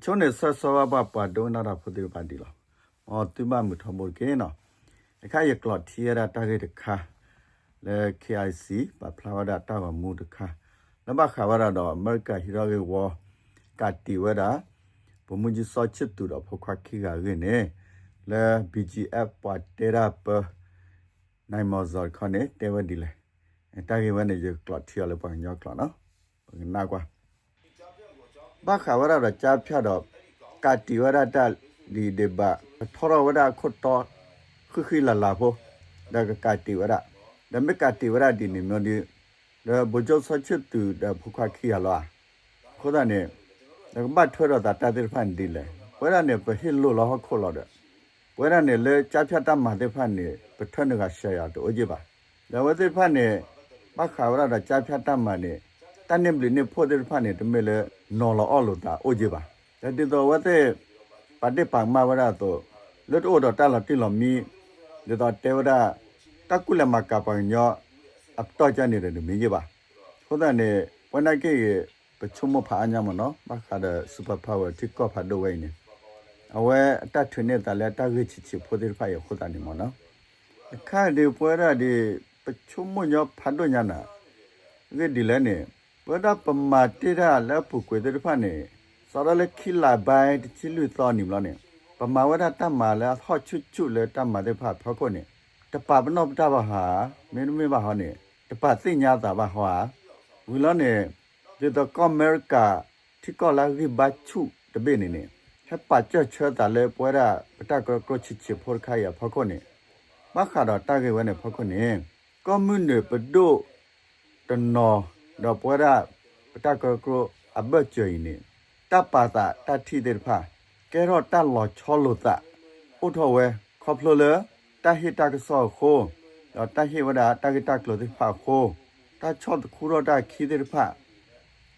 အချုံးနဲ့ဆက်ဆောဘပါဒိုနာတာဖို့ဒီပါဒီလောအော်သူမမှုထမို့ကဲနော်အခါရကလော့တီရတာတာခဲ့တခါလေ KIC ပဖလာဝဒတာမမှုတခါနဘခါဝရတော့အမေရိကဟီရိုဂေဝကတီဝဒဘမှုကြီးစောချစ်တူတော့ဖခွာခိကရင်းနေလေ BGF ပတ်တေရာပနိုင်မောဇော်ခနဲ့တေဝဒီလေတာကေဝနေရကလော့တီရလေပန်ညောကလော့နော်နာကွာ ဘာခါဝရတော့ကြားဖြတ်တော့ကာတီဝရတဒီဒေဘထောရဝရခွတ်တော့ခခိလာလာဖို့ဒါကကာတီဝရဒါမကာတီဝရဒီနေမျိုးဒီဒါဘုကျော်ဆချစ်တူဒါဖုခခီရလာခိုးတဲ့နေဒါကဘတ်ထွဲတော့တာတာတဲ့ဖန်ဒီလေဝရနေပဟိလို့လောခိုလို့တဲ့ဝရနေလေကြားဖြတ်တမှာတဲ့ဖန်နေပထွန်းကရှယ်ရတော့ကြည့်ပါဒါဝတဲ့ဖန်နေဘာခါဝရတော့ကြားဖြတ်တမှာနေတန်နေဘလနေဖို့တဲ့ဖန်နေတမဲလေ နော်လောအော်လို့တာအိုကြည့်ပါဒါတိတော့ဝတဲ့ပတ်တဲ့ပံမဝရတော့လွတ်တော့တာလာတိလောမီဒီတော့တေဝဒတကုလမကပညောအပတော့ကြနေတယ်မင်းကြီးပါခုနကနေဝန်နိုင်ကေပချုံမဖာညာမနော်ဘာခါတဲ့စူပါပါဝါတစ်ကောဖာဒိုဝိနေအဝဲအတထွနေတယ်လက်တရချီချီဖိုဒီဖာရခုတန်နေမနော်အခါဒီပွဲရဒီပချုံမညောဖာဒိုညာနာဒီဒီလဲနေ ဝဒပမာတိရလက်ပုကွေတဲ့ဖာနေစရလက်ခိလာဘိုင်တချီလူတော်နိမလားနေပမာဝဒတမလာဟောချွတ်ချွတ်လဲတမတဲ့ဖာဖောက်ကိုနေတပပနောပတပါဟာမင်းမင်းပါဟောနေတပသိညာတာပါဟောဝီလောနေဒီတော့ကောမေရိကာတိကောလာဂိဘချုတဘေနေနေဟက်ပါချော့ချော့တာလဲပွဲရပတကရကချစ်ချစ်ဖော်ခိုင်ရဖောက်ကိုနေမခါတော့တာကေဝဲနေဖောက်ကိုနေကောမြူနေပဒိုတနော် တော့ပွဲရပတကကအဘကျွိနေတပ်ပါတာတတ်ထီတဲ့ဖာကဲတော့တတ်လော်ချောလို့တာဥထောဝဲခေါပလိုလတဟိတကဆောခိုးတော့တဟိဝဒတကတကလို့ဒီဖာခိုးတချောတခုရတာခီတဲ့ဖာ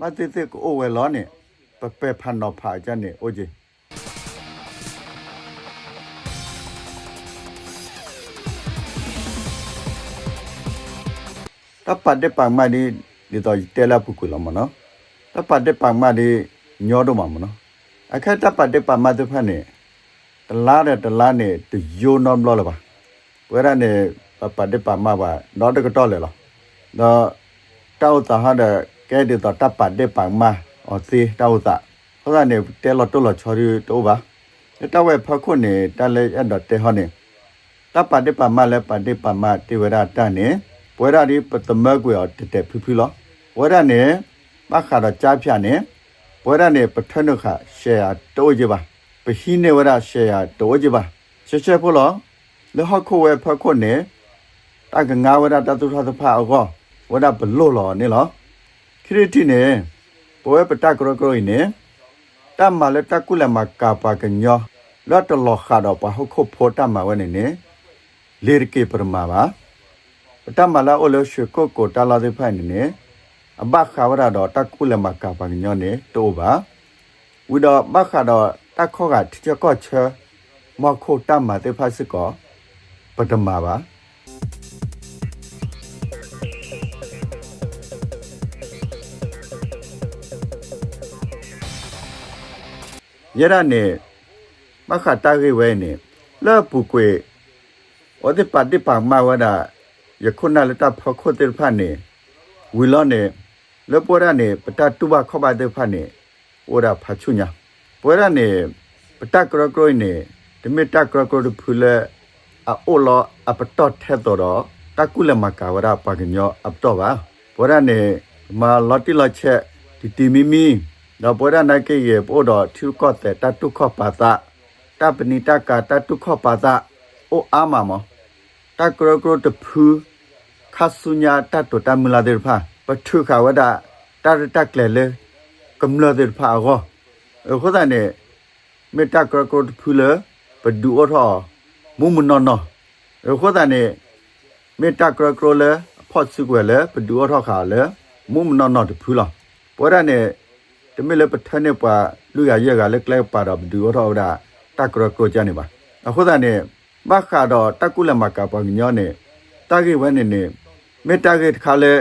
မတေတေကိုအိုဝဲလောနေပပဖန်တော့ဖာကြနေအိုကြီးတပ်ပတ်တဲ့ပံမဒီ ဒီတော့တဲလာပုကူလမနော်တပတ်တဲ့ပံမဒီညောတော့မှာမနော်အခက်တပတ်တဲ့ပံမတဲ့ဖက်နေတလားတဲ့တလားနေတယိုနော်မလို့လပါဝဲရနေပပတ်တဲ့ပံမပါတော့တကတော့လေလားတော့တောက်တာဟာတဲ့ကဲဒီတော့တပ်ပတ်တဲ့ပံမအော်စီတောက်တာဟောကနေတဲလော်တိုလော်ချော်ရီတိုးပါတောက်ဝဲဖခုနေတက်လဲအဲ့တော့တဲဟောနေတပ်ပတ်တဲ့ပံမလဲပတ်တဲ့ပံမတေဝရတန်နေပွဲရဒီပတမကွေတတဲ့ဖူဖူလော ဝဲရနေမခါတော့ကြားဖြနေပွဲရနေပထနခရှယ်ယာတိုးကြပါပဟိနေဝရရှယ်ယာတိုးကြပါရှက်ရှက်ဖို့လောလဟခုဝဲဖခုနေတကငါဝရတတုထသဖအောဝရဘလို့လောနေလောခရတိနေပွဲပတကရကရနေတမ္မလက်တကုလမကာပါကညောလော့တလောခါတော့ပဟုတ်ခုဖို့တမ္မဝနေနေလေရကေပရမပါပတမလာအိုလရှကိုကိုတလာတဲ့ဖိုင်နေ အဘခါဝရတော့တကုလမကာပါကညောနေတိုးပါဝီတော့ဘခါတော့တခောကတချကောချေမခုတမ္မတဲ့ဖတ်စကောပတမပါရရနေမခတာကေဝဲနေလာပုကွေဩဒီပတ်ဒီပါမဝဒယခုနလတဖခုတေဖာနေ ဝီလောနေလပေါ်ရနေပတတုဘခောပါတေဖာနေဩရာဖချုညာပေါ်ရနေပတကရကရနေဒီမတကရကရဖူလေအိုလောအပတော့ထဲတော့တကုလမကာဝရပကညောအပတော့ပါပေါ်ရနေမာလော်တီလော်ချက်ဒီတီမီမီတော့ပေါ်ရနာကေရေပို့တော့ထူကော့တဲ့တတုခောပါတာတပနိတကတတုခောပါတာအိုအာမမောတကရကရတဖူခါဆုညာတတတမလာတဲ့ဖာ ပထုခဝဒတရတကလေလေကမလာတဲ့ဖာကောအခုတည်းနေမေတ္တကရကရတဖူလေပဒူအထောမုံမနော်နော်အခုတည်းနေမေတ္တကရကရလေဖော့စုကွယ်လေပဒူအထောခါလေမုံမနော်နော်တဖူလားပေါ်ရနေတမလပထနေပါလူရရကလည်းကလဲပါတော့ဒူရောတာတက်ကရကိုကြနေပါအခုတည်းနဲ့ဘခါတော့တကုလမကပညောနေတကေဝဲနေနေမေတ္တာကေခါလဲ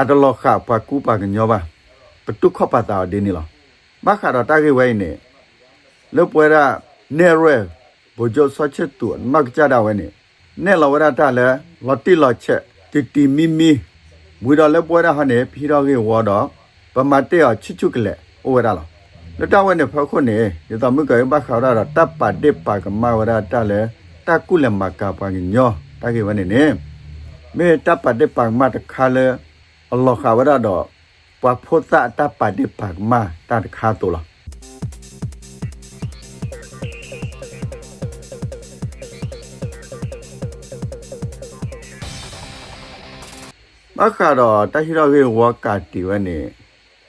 အတလောခပကူပါကညောပါပတုခပတာဒီနေလားဘခါတော့တကေဝဲနေတ le puera ne re bo jo so che tu mak cha da we ne ne la wara ta le lo ti lo che ti ti mi mi mu da le puera ha ne phi ro ge wo do pa ma te a chi chu ke le o wara la le ta we ne pha khu ne ye ta mu ka ba kha ra da ta pa de pa ka ma wara ta le ta ku le ma ka pa gi nyo ta ge we ne ne me ta pa de pa ma ta kha le အလောခါဝရတော့ပဖို့တာ တပတိပကမာတတ်ခါတူလာမခါတော့တဟိရဝေဝကတိဝနေ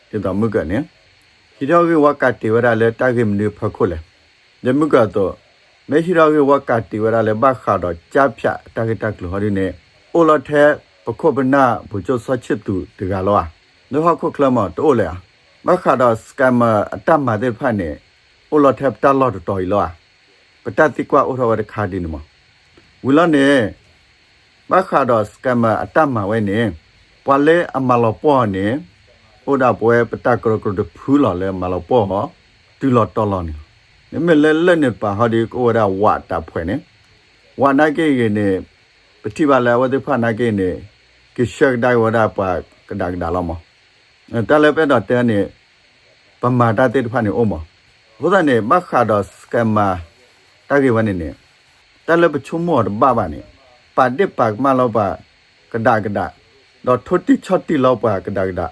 ဒီတော့မြကနေဟိရဝေဝကတိဝရလဲတကိမနေဖခုလဲညမြကတော့မေဟိရဝေဝကတိဝရလဲဘခါတော့ကြဖြတ်တကိတကလဟရိနေအိုလထဲ ပခုပနာဘူချိုဆချစ်တူတကလောလောဟခုကလမတိုးလေမခါတော့စကမ်မအတမတဲ့ဖတ်နေအိုလထဲတလော့တော်လောပတတိကွာအိုရဝရခါဒီနမဝီလနေမခါတော့စကမ်မအတမဝဲနေပွာလေအမလောပေါ်နေအိုဒါပွဲပတကရကရဖူးလော်လဲမလောပေါ်ဟောတူလော်တော်လော်နေနမလဲလဲနေပါဟာဒီကိုရဝတာဖွဲ့နေဝနာကေကေနေပတိပါလာဝဒဖနာကေနေ ကိရှက်ဒိုင်ဝဒပါကဒါကဒါလောမတလည်းပဲတော့တဲနေပမာတတဲ့ဖာနေအိုမဘုဒ္ဓနေမခါတော့စကမာတကေဝနေနေတလည်းပချုံမောဘဘာနေပါဒစ်ပါကမလောပါကဒါကဒါတော့ထွတ်တိချော့တိလောပါကဒါကဒါ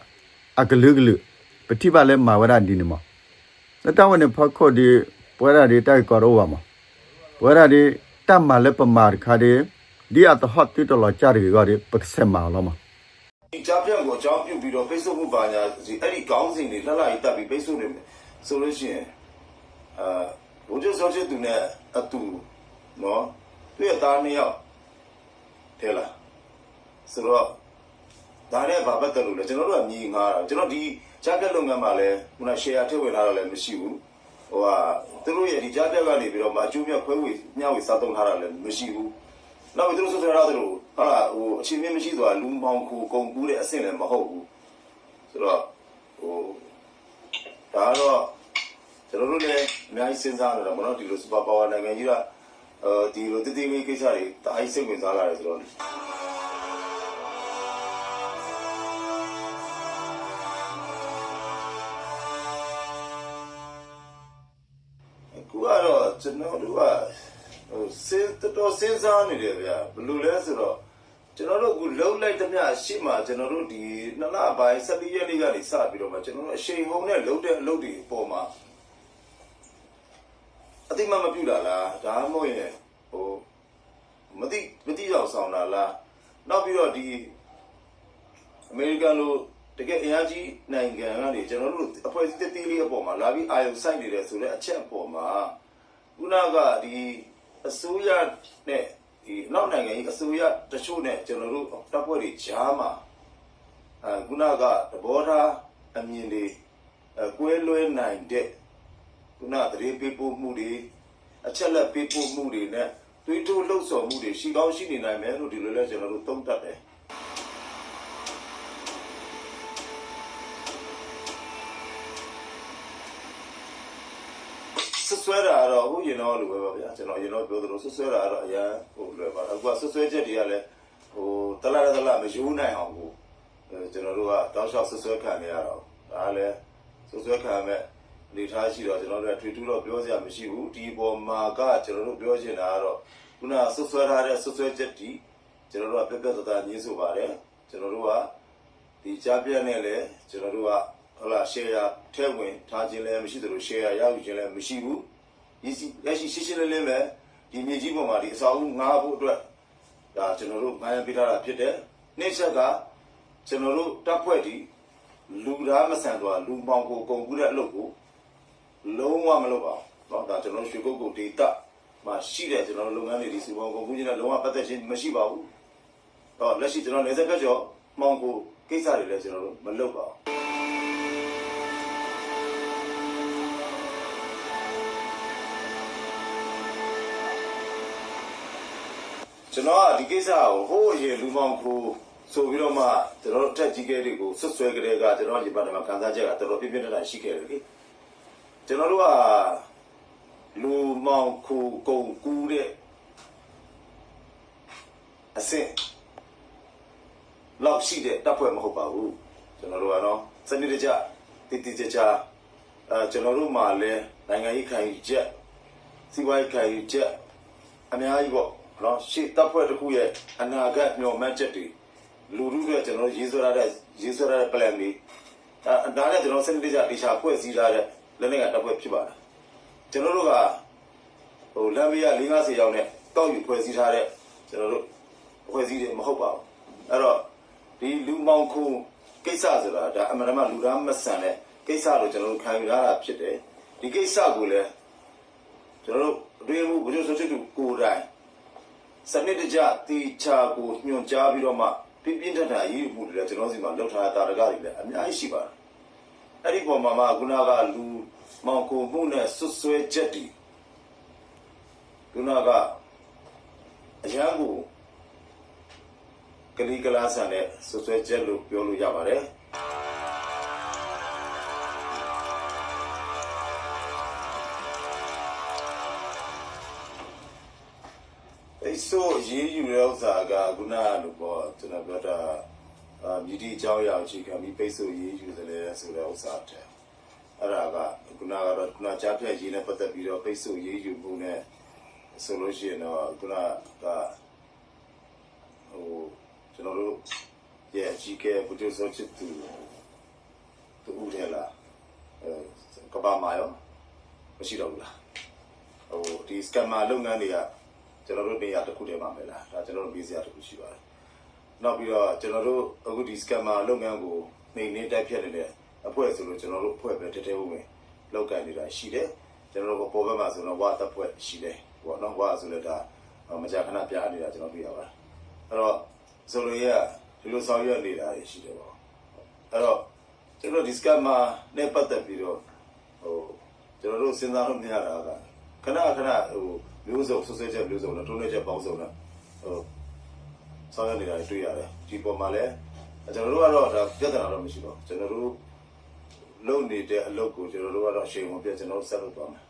အကလူကလူပတိပါလဲမာဝရဒီနေမတတဝနေဖခောဒီပွဲရဒီတိုက်ကောရောဝမပွဲရဒီတမလည်းပမာခါဒီ ဒီအတဟတ်တိတလောကြရီကရီပက္စမလောမဒီကြားပြန့်ကိုအကြောင်းပြုပြီးတော့ Facebook မှုပါညာဒီအဲ့ဒီကောင်းစဉ်တွေလှလှကြီးတက်ပြီး Facebook တွေဆိုလို့ရှိရင်အာဘုရားဆောချစ်သူနဲ့အတူနော်သူ့ရဲ့သားနှစ်ယောက်ထဲလာဆိုတော့ဒါနဲ့ဘာပတ်သက်လို့လဲကျွန်တော်တို့ကညီငါတာကျွန်တော်ဒီကြားပြန့်လုပ်ငန်းမှာလည်းခုန share ထည့်ဝင်ထားတာလည်းမရှိဘူးဟိုဟာသူတို့ရဲ့ဒီကြားပြန့်ကနေပြီးတော့မှအကျိုးမြတ်ခွဲဝေမျှဝေစားသုံးထားတာလည်းမရှိဘူး နောက်ပြီးသူတို့ဆွဆွဲထားသလိုဟာလာဟိုအချိန်မြင့်မရှိဆိုတာလူမောင်ခုကုံကူးတဲ့အဆင့်လည်းမဟုတ်ဘူးဆိုတော့ဟိုဒါတော့ကျွန်တော်တို့လည်းအများကြီးစဉ်းစားနေတာမနော်ဒီလိုစူပါပါဝါနိုင်ငံကြီးကအဲဒီလိုတည်တည်လေးကိစ္စတွေတအားစိတ်ဝင်စားလာတယ်ဆိုတော့ စဉ်းတော်တော်စဉ်းစားနေတယ်ဗျာဘယ်လိုလဲဆိုတော့ကျွန်တော်တို့ကလုံးလိုက်သမျှရှေ့မှာကျွန်တော်တို့ဒီနှစ်လပိုင်း14ရက်နေ့ကနေစပြီးတော့မှကျွန်တော်တို့အရှိန်ဟုန်နဲ့လုံးတဲ့အလုပ်တွေအပေါ်မှာအတိမမပြူတာလားဒါမှမဟုတ်ရင်ဟိုမတိမတိရောက်ဆောင်တာလားနောက်ပြီးတော့ဒီအမေရိကန်လိုတကယ်အင်အားကြီးနိုင်ငံကနေကျွန်တော်တို့အဖွဲ့အစည်းတစ်တီးလေးအပေါ်မှာလာပြီးအာရုံစိုက်နေတယ်ဆိုတဲ့အချက်အပေါ်မှာခုနကဒီ အစိုးရနဲ့ဒီအနောက်နိုင်ငံကြီးအစိုးရတချို့နဲ့ကျွန်တော်တို့တပ်ဖွဲ့တွေကြားမှာအဲခုနကသဘောထားအမြင်တွေအဲကွဲလွဲနိုင်တဲ့ခုနသတိပေးပို့မှုတွေအချက်လက်ပေးပို့မှုတွေနဲ့တွေးတိုးလှုပ်ဆော်မှုတွေရှိကောင်းရှိနေနိုင်မယ်လို့ဒီလိုလဲကျွန်တော်တို့သုံးသပ်တယ် ဆွဆွဲတာကတော့အခုရင်တော့လိုပဲပါဗျာကျွန်တော်ရင်တော့ပြောသလိုဆွဆွဲတာကတော့အရင်ဟိုလွယ်ပါအခုကဆွဆွဲချက်တွေကလည်းဟိုတလားတလားမယူနိုင်အောင်ကိုအဲကျွန်တော်တို့ကတောက်လျှောက်ဆွဆွဲခံနေရတော့ဒါလည်းဆွဆွဲခံမဲ့နေထားရှိတော့ကျွန်တော်တို့ကထွေထူးတော့ပြောစရာမရှိဘူးဒီပေါ်မှာကကျွန်တော်တို့ပြောချင်တာကတော့ခုနဆွဆွဲထားတဲ့ဆွဆွဲချက်တီကျွန်တော်တို့ကပြက်ပြက်တသားညှင်းဆိုပါတယ်ကျွန်တော်တို့ကဒီကြားပြက်နဲ့လည်းကျွန်တော်တို့ကဟုတ်လား share ထဲဝင်ထားခြင်းလည်းမရှိသလို share ရယူခြင်းလည်းမရှိဘူး ဒီစီရရှိရှင်းရှင်းလင်းလင်းပဲဒီမြေကြီးပေါ်မှာဒီအစာအုပ်ငားဖို့အတွက်ဒါကျွန်တော်တို့ငားရန်ပေးထားတာဖြစ်တယ်။နေ့ချက်ကကျွန်တော်တို့တပ်ဖွဲ့ဒီလူသားမဆန်သွားလူပေါင်းကိုကုန်ကူးတဲ့အလုပ်ကိုလုံးဝမလုပ်ပါဘူး။တော့ဒါကျွန်တော်တို့ရွှေကုတ်ကုတ်ဒေတာမှာရှိတဲ့ကျွန်တော်တို့လုပ်ငန်းတွေဒီစီပေါင်းကုန်ကူးခြင်းနဲ့လုံးဝပတ်သက်ခြင်းမရှိပါဘူး။တော့လက်ရှိကျွန်တော်နေဆက်ဖက်ကျော်မောင်ကိုကိစ္စတွေလည်းကျွန်တော်တို့မလုပ်ပါဘူး။ ကျွန်တော်ကဒီကိစ္စကိုဟိုးအရင်လူမောင်ကိုဆိုပြီးတော့မှကျွန်တော်တို့တက်ကြီးကဲတွေကိုဆွတ်ဆွဲကြတဲ့ကကျွန်တော်ဒီပတ်မှာခံစားချက်ကတော်တော်ပြင်းပြင်းထန်ထန်ရှိခဲ့တယ်လေကျွန်တော်တို့ကလူမောင်ခူကုံကူးတဲ့အဆင့်လောက်ရှိတဲ့တပ်ဖွဲ့မဟုတ်ပါဘူးကျွန်တော်တို့ကတော့စနစ်တကျတည်တည်ကြကြအဲကျွန်တော်တို့မှာလည်းနိုင်ငံရေးခံယူချက်စီးပွားရေးခံယူချက်အများကြီးပေါ့ နော်ရှေ့တပ်ဖွဲ့တစ်ခုရဲ့အနာဂတ်မျှော်မှန်းချက်တွေလူထုတွေကျွန်တော်တို့ရေးဆွဲရတဲ့ရေးဆွဲရတဲ့ plan တွေအဲဒါနဲ့ကျွန်တော်စနစ်တကျတေချာဖွဲ့စည်းလာတဲ့လက်နက်ကတပ်ဖွဲ့ဖြစ်ပါတယ်ကျွန်တော်တို့ကဟိုလမ်းဘေးက၄50ရောက်နဲ့တောက်ယူဖွဲ့စည်းထားတဲ့ကျွန်တော်တို့ဖွဲ့စည်းတယ်မဟုတ်ပါဘူးအဲ့တော့ဒီလူမောင်ခုကိစ္စဆိုတာဒါအမှန်တမ်းလူသားမဆန်တဲ့ကိစ္စလို့ကျွန်တော်တို့ခံယူရတာဖြစ်တယ်ဒီကိစ္စကိုလည်းကျွန်တော်တို့အတွင်းမှုဘုရားဆိုချစ်သူကိုယ်တိုင် စနစ်တကျတီချာကိုညွှန်ကြားပြီးတော့မှပြင်းပြင်းထန်ထန်အရေးယူမှုတွေလည်းကျွန်တော်စီမှာလောက်ထားတာတကားတွေလည်းအများကြီးရှိပါတယ်အဲ့ဒီပုံမှာမှခုနကလူမောင်ကိုမှုနဲ့ဆွဆွဲချက်တီခုနကအရန်ကိုကလီကလာဆန်နဲ့ဆွဆွဲချက်လို့ပြောလို့ရပါတယ် ရေးယူတဲ့ဥစ္စာကခုနကလို့ပေါ့ကျွန်တော်ပြောတာအာမြည်တီအကြောင်းအရာကိုအခြေခံပြီးပိတ်ဆို့ရေးယူတယ်လေဆိုတဲ့ဥစ္စာတဲ့အဲ့ဒါကခုနကတော့ခုနကြားဖြတ်ရေးနဲ့ပတ်သက်ပြီးတော့ပိတ်ဆို့ရေးယူမှုနဲ့ဆိုလို့ရှိရင်တော့ခုနကဟိုကျွန်တော်တို့ရဲ့အကြီးကဲဘုဒ္ဓဆိုချစ်သူတူဦးတယ်လားအဲကဘာမာယောမရှိတော့ဘူးလားဟိုဒီ scammer လုပ်ငန်းတွေက ကျွန်တော်တို့နေရာတစ်ခုတည်းမှာပဲလားဒါကျွန်တော်တို့ပြီးစရာတစ်ခုရှိပါတယ်နောက်ပြီးတော့ကျွန်တော်တို့အခုဒီ scammer လုပ်ငန်းကိုနေနေတိုက်ဖြတ်နေတဲ့အဖွဲ့ဆိုလို့ကျွန်တော်တို့အဖွဲ့ပဲတထဲဝင်လောက်ကန်နေတာရှိတယ်ကျွန်တော်တို့ပေါ်ဘက်မှာဆိုတော့ဝါတပ်ဖွဲ့ရှိတယ်ပေါ့နော်ဝါဆိုလည်းဒါမကြာခဏပြနေတာကျွန်တော်တွေ့ရပါတယ်အဲ့တော့ဆိုလိုရဒီလိုဆောင်ရွက်နေတာရှိတယ်ပေါ့အဲ့တော့ကျွန်တော်ဒီ scammer နဲ့ပတ်သက်ပြီးတော့ဟိုကျွန်တော်တို့စဉ်းစားလို့မရတာကခဏခဏဟို မျိုးစုံဆွဆွဲချက်မျိုးစုံနဲ့ထုံးတဲ့ချက်ပေါင်းစုံနဲ့ဟိုဆောင်းရနေတာတွေ့ရတယ်ဒီပေါ်မှာလည်းကျွန်တော်တို့ကတော့ဒါပြဿနာတော့မရှိတော့ကျွန်တော်တို့လုပ်နေတဲ့အလုပ်ကိုကျွန်တော်တို့ကတော့အချိန်ဝင်ပြကျွန်တော်တို့ဆက်လုပ်သွားမယ်